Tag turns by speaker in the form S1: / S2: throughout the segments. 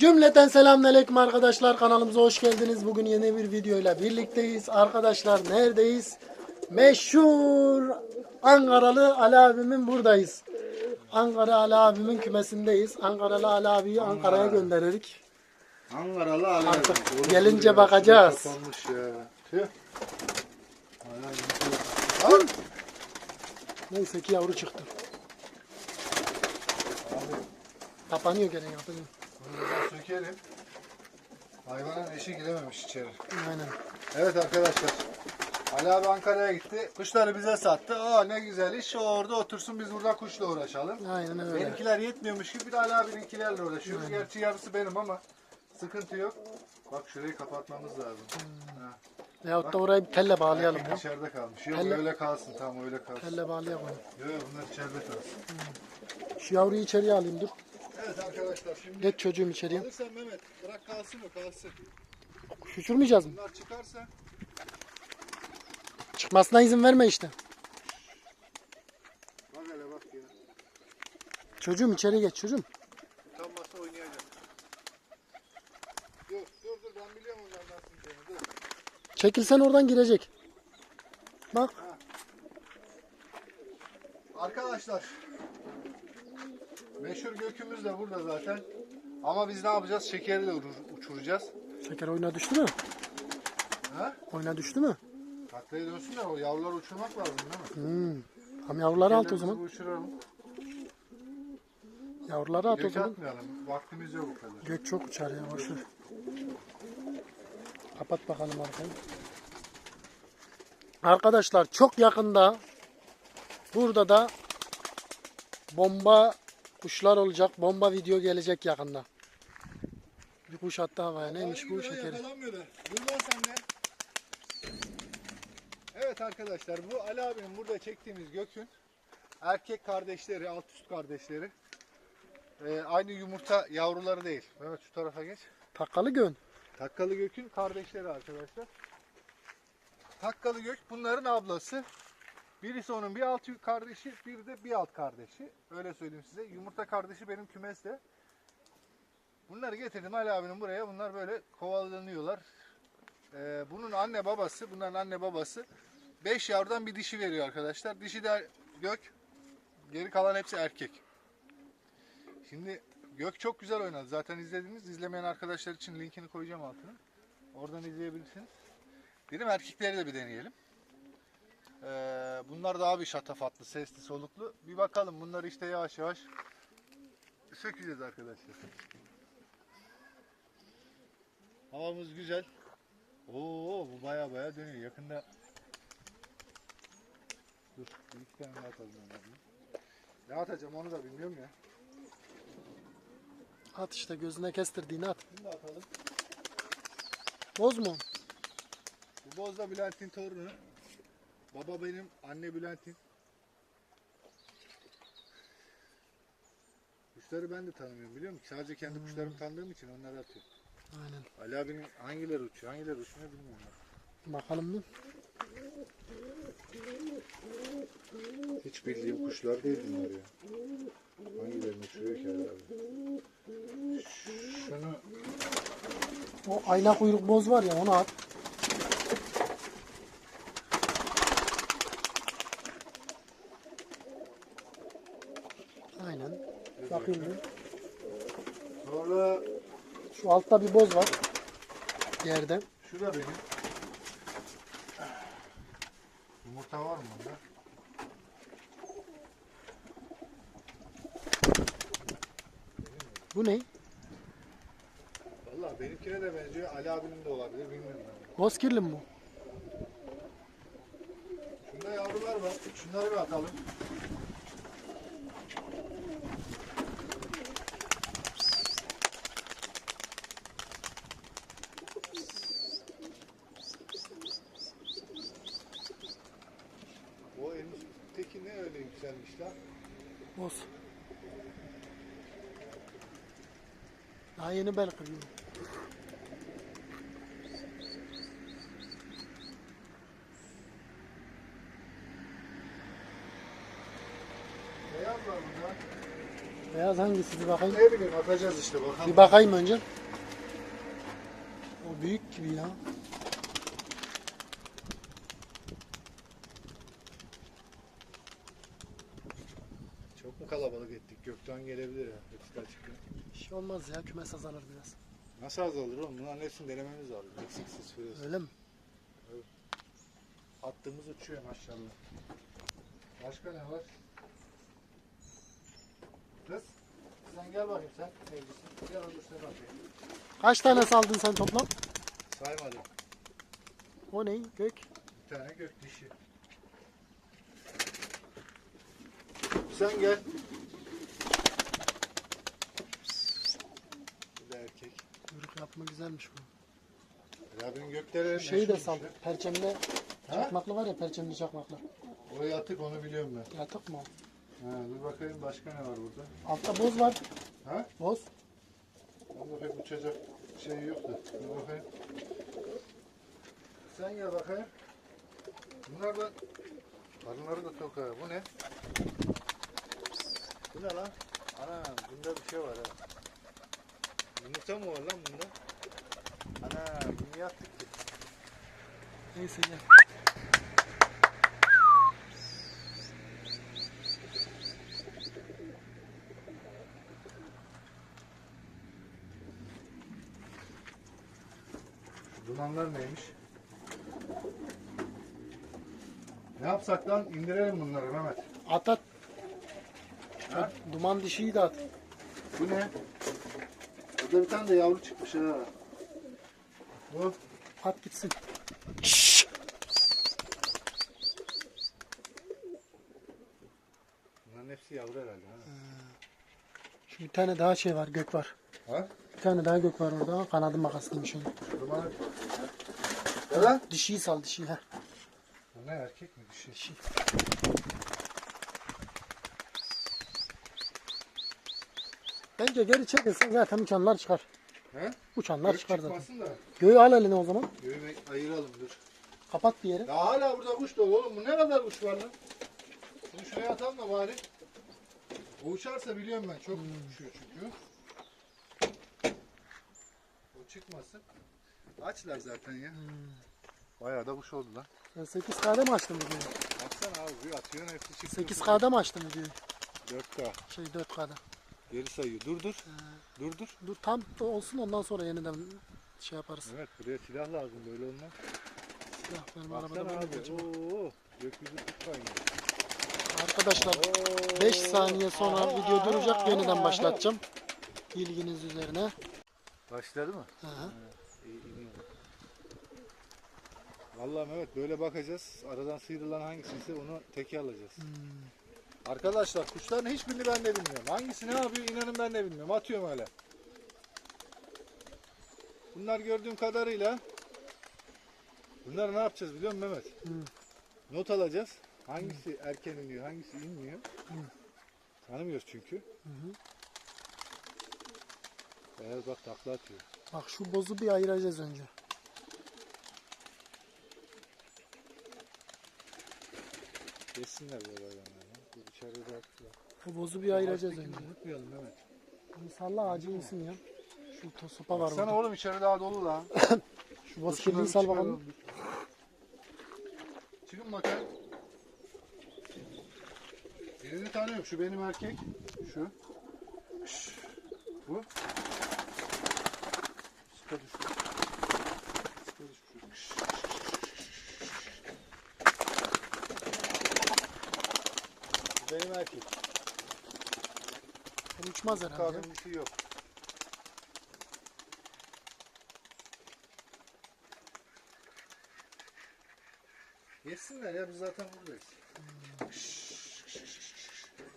S1: Cümleten selamünaleyküm arkadaşlar kanalımıza hoş geldiniz. Bugün yeni bir videoyla birlikteyiz. Arkadaşlar neredeyiz? Meşhur Ankaralı Ali abimin buradayız. Ankara Ali abimin kümesindeyiz. Ankaralı Ali abiyi Ankara'ya gönderirdik.
S2: Ankaralı hala.
S1: Artık
S2: Orası
S1: gelince
S2: ya,
S1: bakacağız.
S2: şurası Kapanmış ya. Tüh. Hala Al.
S1: Neyse ki yavru çıktı. Kapanıyor gene yapıyor.
S2: Buradan sökelim. Hayvanın eşi girememiş içeri.
S1: Aynen.
S2: Evet arkadaşlar. Ali abi Ankara'ya gitti. Kuşları bize sattı. Aa ne güzel iş. O orada otursun biz burada kuşla uğraşalım.
S1: Aynen öyle.
S2: Benimkiler yetmiyormuş gibi bir de Ali abininkilerle uğraşıyoruz. Gerçi yarısı benim ama sıkıntı yok. Bak şurayı kapatmamız lazım. Ha.
S1: Veyahut da orayı bir telle bağlayalım ya.
S2: içeride kalmış. Yok
S1: Elle-
S2: öyle kalsın tamam öyle kalsın.
S1: Telle bağlayalım.
S2: Yok bunlar içeride kalsın.
S1: Şu yavruyu içeriye alayım dur.
S2: Evet arkadaşlar şimdi
S1: Geç çocuğum içeriye.
S2: alırsan Mehmet bırak kalsın o kalsın.
S1: Kuş uçurmayacağız mı?
S2: Bunlar çıkarsa
S1: Çıkmasına izin verme işte.
S2: bak hele bak ya.
S1: Çocuğum içeri geç çocuğum.
S2: Utanmazsa oynayacak. Dur dur dur ben biliyorum onların nasıl gideceğini dur.
S1: Çekilsen oradan girecek. Bak
S2: Arkadaşlar meşhur gökümüz de burada zaten. Ama biz ne yapacağız? Şekerle uçur- uçuracağız.
S1: şeker oyuna düştü mü?
S2: Ha?
S1: Oyuna düştü mü?
S2: Taklaya dönsünler o yavruları uçurmak lazım değil mi?
S1: Hmm. Tam yavruları at o
S2: Kendimizi
S1: zaman.
S2: uçuralım.
S1: Yavruları at o
S2: Gök
S1: zaman.
S2: atmayalım. Vaktimiz yok o kadar.
S1: Gök çok uçar ya boşver. Kapat bakalım arkayı. Arkadaşlar çok yakında burada da bomba kuşlar olacak. Bomba video gelecek yakında. Bir kuş attı havaya. Neymiş bu şekeri?
S2: Yakalanmıyor da. Dur lan sen de. Evet arkadaşlar bu Ali abinin burada çektiğimiz gökün erkek kardeşleri, alt üst kardeşleri. Ee, aynı yumurta yavruları değil. Mehmet şu tarafa geç.
S1: Takkalı gön.
S2: Takkalı Gök'ün kardeşleri arkadaşlar. Takkalı Gök bunların ablası. Birisi onun bir alt kardeşi, biri de bir alt kardeşi. Öyle söyleyeyim size. Yumurta kardeşi benim kümeste. Bunları getirdim Ali abinin buraya. Bunlar böyle kovalanıyorlar. Ee, bunun anne babası, bunların anne babası 5 yavrudan bir dişi veriyor arkadaşlar. Dişi de Gök. Geri kalan hepsi erkek. Şimdi Gök çok güzel oynadı. Zaten izlediniz. İzlemeyen arkadaşlar için linkini koyacağım altına. Oradan izleyebilirsiniz. Dedim erkekleri de bir deneyelim. Ee, bunlar daha bir şatafatlı, sesli, soluklu. Bir bakalım bunları işte yavaş yavaş sökeceğiz arkadaşlar. Havamız güzel. Oo bu baya baya dönüyor. Yakında Dur bir iki tane daha atalım. Ne atacağım onu da bilmiyorum ya.
S1: At işte gözüne kestirdiğini at.
S2: Bunu da atalım.
S1: Boz mu?
S2: Bu Boz da Bülent'in torunu. Baba benim, anne Bülent'in. Kuşları ben de tanımıyorum biliyor musun? Sadece kendi kuşlarımı tanıdığım için onları atıyorum.
S1: Aynen.
S2: Ali abinin hangileri uçuyor, hangileri uçmuyor bilmiyorum.
S1: Bakalım bir.
S2: Hiç bildiğim kuşlar değil bunlar ya. Hangilerini uçuruyor ki Ali abi? Şunu
S1: O ayna kuyruk boz var ya onu at. Aynen. Bakayım bir.
S2: sonra
S1: Şu altta bir boz var. Yerde.
S2: şu da benim. Yumurta var mı bunda?
S1: Bu ne?
S2: Valla benimkine de benziyor. Ali abinin de olabilir bilmiyorum.
S1: Bozkirli mi bu?
S2: Şunda yavrular var. Şunları bir atalım. O en üstteki ne öyle yükselmiş lan?
S1: Boz. Daha yeni bel kırıyor.
S2: Beyaz var burada.
S1: Beyaz hangisi bir bakayım.
S2: Ne bileyim atacağız işte bakalım.
S1: Bir bakayım önce. O büyük gibi ya.
S2: Çok mu kalabalık ettik? Gökten gelebilir ya.
S1: Bir şey olmaz ya kümes azalır biraz.
S2: Nasıl azalır oğlum? Bunların hepsini denememiz lazım. Eksiksiz fırız.
S1: Öyle mi?
S2: Attığımız uçuyor maşallah. Başka ne var? Kız. Sen gel bakayım sen. Evlisin. Gel sen bakayım.
S1: Kaç tane saldın sen toplam?
S2: Saymadım.
S1: O ne? Gök.
S2: Bir tane gök dişi. Sen gel. Bu da erkek.
S1: Yapma güzelmiş bu.
S2: Rabbim gökleri
S1: Şeyi de sal. Perçemli çakmaklı var ya perçemli çakmaklı.
S2: Oraya attık onu biliyorum ben.
S1: Yatık mı o?
S2: Ha, dur bakayım başka ne var burada?
S1: Altta boz var.
S2: Ha?
S1: Boz.
S2: Onda pek uçacak şey yok da. Dur bakayım. Sen gel bakayım. Bunlar da karınları da tok ha. Bu ne? Bu ne lan? Ana bunda bir şey var ha. Yumurta mı var lan bunda? Ana niye attık ki?
S1: Neyse gel.
S2: Dumanlar neymiş? Ne yapsak lan? İndirelim bunları Mehmet.
S1: At at.
S2: Ha?
S1: Duman dişiyi de at.
S2: Bu ne? Bir tane de yavru çıkmış ha. Bu.
S1: At gitsin.
S2: Bunların hepsi yavru herhalde ha.
S1: Şu bir tane daha şey var. Gök var.
S2: Ha?
S1: Bir tane daha gök var orada. Kanadı makaslıymış onu.
S2: Dumanı. Ne lan?
S1: Dişiyi sal dişiyi. Heh.
S2: Bu ne erkek mi dişi?
S1: Dişi. Bence geri çekilsen zaten uçanlar çıkar.
S2: He?
S1: Uçanlar
S2: Gök
S1: çıkar zaten.
S2: çıkmasın da.
S1: Göğü al eline o zaman.
S2: Göğü ayıralım dur.
S1: Kapat bir yere.
S2: Ya hala burada kuş dolu oğlum. Bu ne kadar kuş var lan? Bunu şuraya atalım da bari. O uçarsa biliyorum ben. Çok uçuyor çünkü. O çıkmasın. Açlar zaten ya. Bayağı da kuş oldu lan.
S1: Sen 8K'da mı açtın videoyu?
S2: Baksana abi bir atıyorsun hepsi çıkıyor.
S1: 8K'da mı açtın videoyu?
S2: 4K.
S1: Şey 4K'da.
S2: Geri sayıyor. Dur dur. Dur dur.
S1: Dur tam da olsun ondan sonra yeniden şey yaparız.
S2: Evet buraya silah lazım böyle olmaz.
S1: Ya benim arabada böyle
S2: abi. Oo, gökyüzü.
S1: Arkadaşlar 5 saniye sonra video duracak yeniden başlatacağım. Bilginiz üzerine.
S2: Başladı mı?
S1: Hı hı.
S2: Vallahi Mehmet böyle bakacağız. Aradan sıyrılan hangisiyse onu teke alacağız. Arkadaşlar kuşların hiçbirini ben de bilmiyorum. Hangisi ne yapıyor inanın ben de bilmiyorum. Atıyorum öyle. Bunlar gördüğüm kadarıyla bunları ne yapacağız biliyor musun Mehmet? Not alacağız. Hangisi erken iniyor, hangisi inmiyor. Tanımıyoruz çünkü.
S1: hı.
S2: Beyaz bak takla atıyor.
S1: Bak şu bozu bir ayıracağız önce.
S2: Geçsinler bu hayvanlar. İçeride de attılar.
S1: Bu bozu bir ayıracağız önce.
S2: Unutmayalım Mehmet.
S1: Bunu salla ağacı insin ya. Şu to- sopa var
S2: Sana
S1: burada.
S2: oğlum içeri daha dolu lan.
S1: Şu boz kirliği sal bakalım.
S2: Çıkın bakayım. Birini tanıyorum. Şu benim erkek. Şu. Şş. Bu. Sıka düş. Sıka düş. Benim erkek.
S1: Bu uçmaz herhalde.
S2: Kadın bir şey yok. Yesinler ya biz zaten buradayız.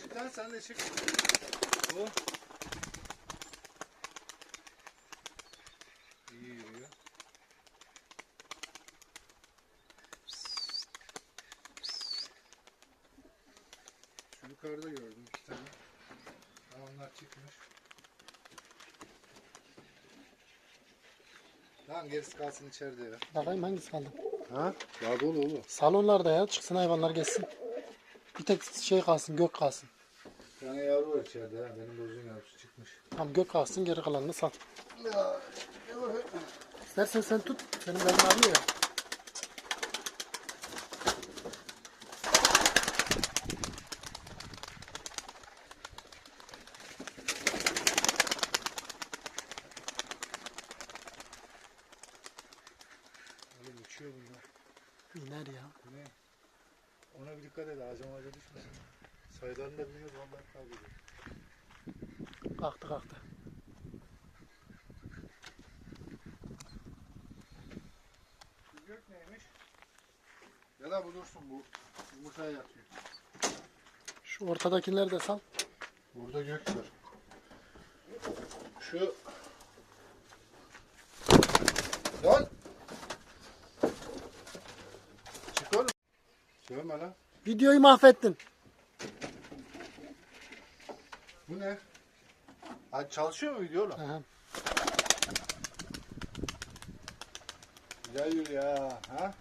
S2: Çık lan sen de çık. Bu. İyi yürüyor. Şu yukarıda gördüm iki tane. Ha, onlar çıkmış. Tamam gerisi kalsın içeride ya.
S1: Bakayım hangisi kaldı.
S2: Ha? Daha dolu oğlum.
S1: Salonlarda ya çıksın hayvanlar geçsin. Bir tek şey kalsın gök kalsın.
S2: tane yavru var içeride ha. Benim bozun yavrusu çıkmış.
S1: Tam gök kalsın geri kalanını sat.
S2: Ya, bakayım.
S1: İstersen sen tut. Senin benim arıyor ya.
S2: Oğlum uçuyor bunlar.
S1: İner ya.
S2: Bu ne? Ona bir dikkat et ağaca ağaca düşmesin. Sayılarını da bilmiyoruz vallahi kaybediyor.
S1: Kalktı kalktı.
S2: Şu gök neymiş? Ya da bu dursun bu. Yumurtaya yatıyor.
S1: Şu ortadakileri de sal.
S2: Burada gök var. Şu Lan! Çık oğlum. Sövme lan.
S1: Videoyu mahvettin.
S2: Bu ne? Ha, çalışıyor mu video oğlum?
S1: Aha.
S2: Güzel yürü ya. Ha?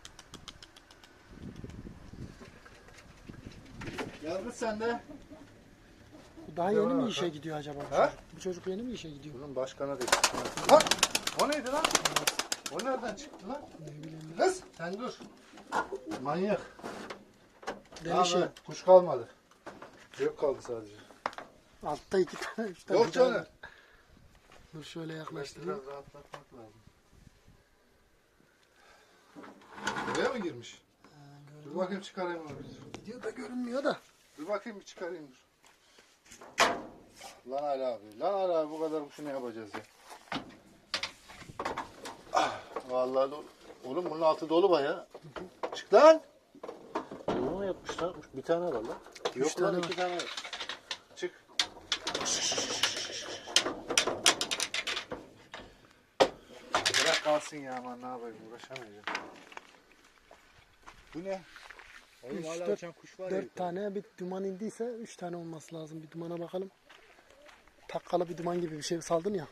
S2: Gel kız sen de.
S1: Bu daha yeni mi işe gidiyor acaba? bu
S2: Ha?
S1: çocuk? Bu çocuk yeni mi işe gidiyor?
S2: Bunun başkanı değil. Ha? O neydi lan? O nereden çıktı lan?
S1: Ne bileyim.
S2: Kız sen dur. Manyak.
S1: Deli
S2: Abi,
S1: şey.
S2: kuş kalmadı. Yok kaldı sadece.
S1: Altta iki tane, üç tane.
S2: Yok canım.
S1: Dur şöyle yaklaştırayım.
S2: Biraz rahatlatmak lazım. Buraya mı girmiş? Dur bakayım çıkarayım onu. bir.
S1: Videoda görünmüyor da.
S2: Dur bakayım bir çıkarayım dur. Lan Ali abi. Lan Ali abi bu kadar kuşu ne yapacağız ya? Ah, Vallahi dolu. Oğlum bunun altı dolu baya. Çık lan. Bunu mu yapmışlar? Bir tane var lan. Yok lan
S1: tane
S2: iki tane var. Çık. Bırak kalsın ya aman ne yapayım uğraşamayacağım. Bu ne? Oğlum
S1: Üç,
S2: hala
S1: dört-
S2: uçan kuş var ya.
S1: Dört tane bir duman indiyse üç tane olması lazım. Bir dumana bakalım. Takkalı bir duman gibi bir şey saldın ya.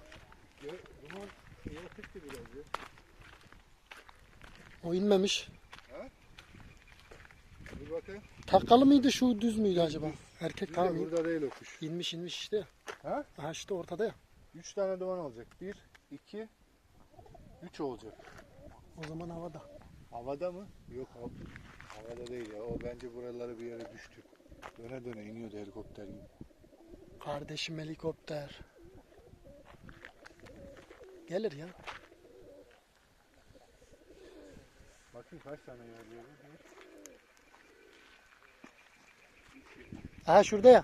S2: Ya, Duman yaratıktı biraz ya.
S1: O inmemiş.
S2: Bir bakayım.
S1: Takkalı mıydı şu düz müydü acaba? Erkek tamam. in-
S2: Burada değil o kuş.
S1: inmiş inmiş işte.
S2: Ha?
S1: Aha işte ortada ya.
S2: Üç tane duman olacak. Bir, iki, üç olacak.
S1: O zaman havada.
S2: Havada mı? Yok hav- havada değil ya. O bence buralara bir yere düştü. Döne döne iniyordu helikopter gibi.
S1: Kardeşim helikopter. Gelir ya.
S2: Bakayım kaç tane yer
S1: Aha şurada ya.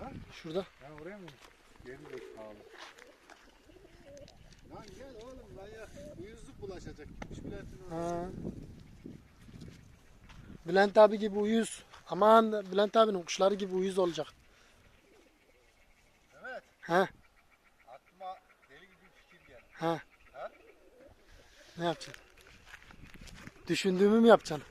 S2: Ha?
S1: Şurada.
S2: Ben oraya mı? Geri zekalı. Lan gel oğlum lan ya. Uyuzluk bulaşacak. Gitmiş Bülent'in oraya.
S1: Bülent abi gibi uyuz. Aman Bülent abinin kuşları gibi uyuz olacak.
S2: Evet.
S1: Ha
S2: Aklıma deli gibi bir fikir geldi.
S1: ha.
S2: Ha?
S1: Ne yapacaksın? Düşündüğümü mü yapacaksın?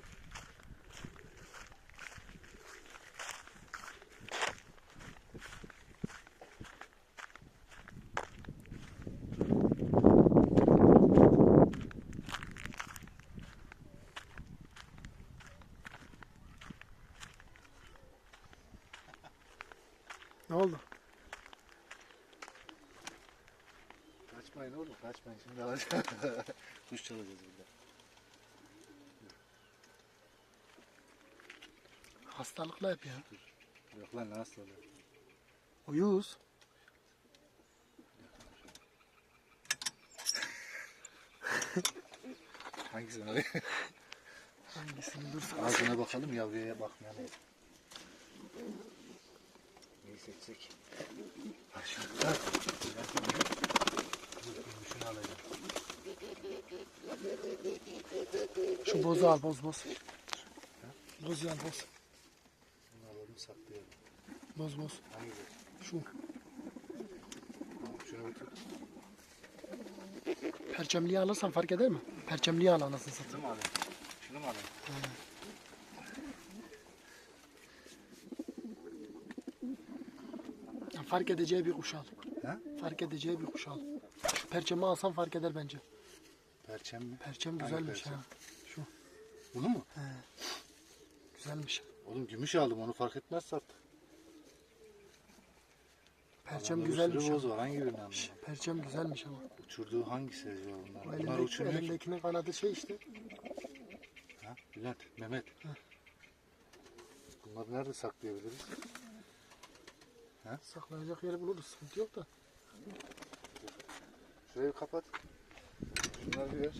S2: Kuş çalacağız burada.
S1: Hastalıkla hep ya.
S2: Yok lan nasıl oluyor?
S1: Uyuz.
S2: Hangisini alayım?
S1: Hangisini dursa.
S2: Ağzına bakalım yavruya bakmayalım. Neyi seçsek? Aşağıda. Şunu alacağım.
S1: Şu bozu al boz boz. Boz al boz.
S2: Bunu alalım saklayalım.
S1: Boz boz.
S2: Hangisi?
S1: Şu
S2: şunu bir tut.
S1: perçemliği alırsan fark eder mi? Perçemliği al anasını satayım.
S2: Şunu mu alayım? Şunu mu alayım?
S1: Fark edeceği bir kuş al.
S2: Ha?
S1: Fark edeceği bir kuş al. Şu perçemi alsan fark eder bence.
S2: Perçem mi?
S1: Perçem
S2: Hangi
S1: güzelmiş
S2: perçem?
S1: ha. Şu
S2: Bunu mu?
S1: güzelmiş.
S2: Oğlum gümüş aldım onu fark etmez sat.
S1: Perçem
S2: Adamda bir
S1: güzelmiş.
S2: sürü
S1: ama.
S2: boz var. Hangi birini?
S1: Şş, Perçem güzelmiş ama.
S2: Uçurduğu hangisi acaba bunlar?
S1: O
S2: Bunlar
S1: elindeki,
S2: uçurmuyor ki.
S1: elindekinin kanadı şey işte.
S2: Ha? Bülent, Mehmet. Bunları nerede saklayabiliriz?
S1: Saklanacak yeri buluruz. Sıkıntı yok da.
S2: Şurayı kapat. Şunları bir ver.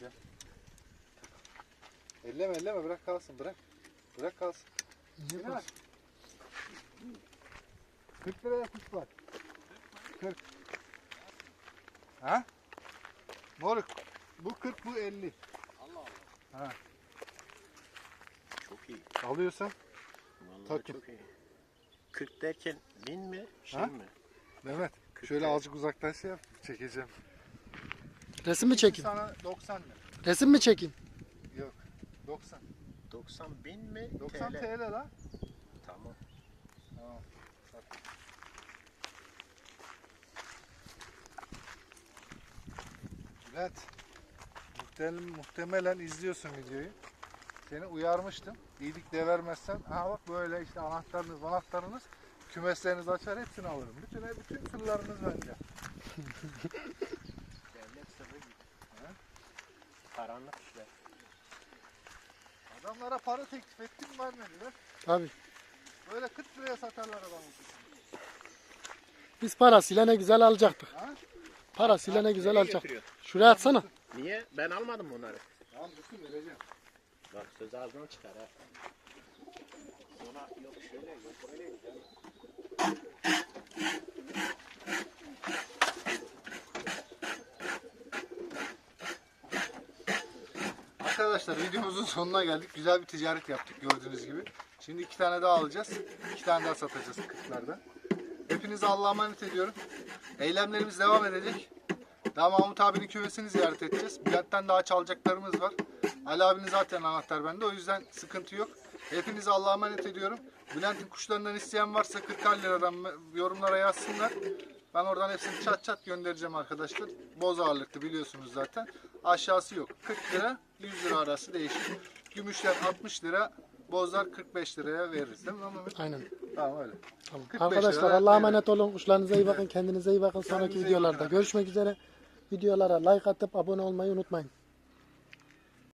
S2: Gel. Elleme elleme bırak kalsın bırak. Bırak kalsın.
S1: Niye
S2: Ne
S1: bak-
S2: var? 40 liraya kuş var. 40. Ha? Moruk. Bu 40 bu 50.
S3: Allah Allah.
S2: Ha.
S3: Çok iyi.
S2: Alıyorsan
S3: Vallahi
S2: Takım.
S3: çok iyi. 40 derken bin mi? Şey
S2: Ha?
S3: mi?
S2: Mehmet.
S3: 40
S2: Şöyle azıcık uzaklaşsa yap. Çekeceğim.
S1: Resim mi çekeyim?
S2: Sana 90 lira.
S1: Resim mi çekeyim?
S2: Yok. 90.
S3: 90 bin mi?
S2: 90
S3: TL.
S2: TL, la.
S3: Tamam.
S2: Tamam. Bülent. Muhtemelen, muhtemelen izliyorsun videoyu. Seni uyarmıştım. İyilik de vermezsen. Ha bak böyle işte anahtarınız anahtarınız kümeslerinizi açar hepsini alırım. Bütün, bütün sırlarınız bende.
S3: Devlet sırrı gibi.
S2: Ha?
S3: Karanlık işler.
S2: Adamlara para teklif ettim vermediler.
S1: Tabii.
S2: Böyle 40 liraya satarlar adamı.
S1: Biz parasıyla ne güzel alacaktık.
S2: Ha?
S1: Parasıyla ne güzel alacaktık. Şuraya atsana.
S3: Niye? Ben almadım bunları.
S2: Tamam dursun vereceğim.
S3: Bak söz ağzından çıkar ha. Sonra yok şöyle yok böyle.
S2: Arkadaşlar videomuzun sonuna geldik. Güzel bir ticaret yaptık gördüğünüz gibi. Şimdi iki tane daha alacağız. İki tane daha satacağız kırklardan. Hepinize Allah'a emanet ediyorum. Eylemlerimiz devam edecek. Daha Mahmut abinin kümesini ziyaret edeceğiz. Bülent'ten daha çalacaklarımız var. Ali abinin zaten anahtar bende. O yüzden sıkıntı yok. Hepinize Allah'a emanet ediyorum. Bülent'in kuşlarından isteyen varsa 40 liradan yorumlara yazsınlar. Ben oradan hepsini çat çat göndereceğim arkadaşlar. Boz ağırlıklı biliyorsunuz zaten. Aşağısı yok. 40 lira 100 lira arası değişir. Gümüşler 60 lira, bozlar 45 liraya veririz değil mi?
S1: Aynen.
S2: Tamam öyle.
S1: Tamam.
S2: 45
S1: Arkadaşlar Allah'a emanet olun. Kuşlarınıza iyi bakın. Kendinize iyi bakın. Sonraki
S2: Kendinize
S1: videolarda
S2: bakın.
S1: görüşmek üzere. Videolara like atıp abone olmayı unutmayın.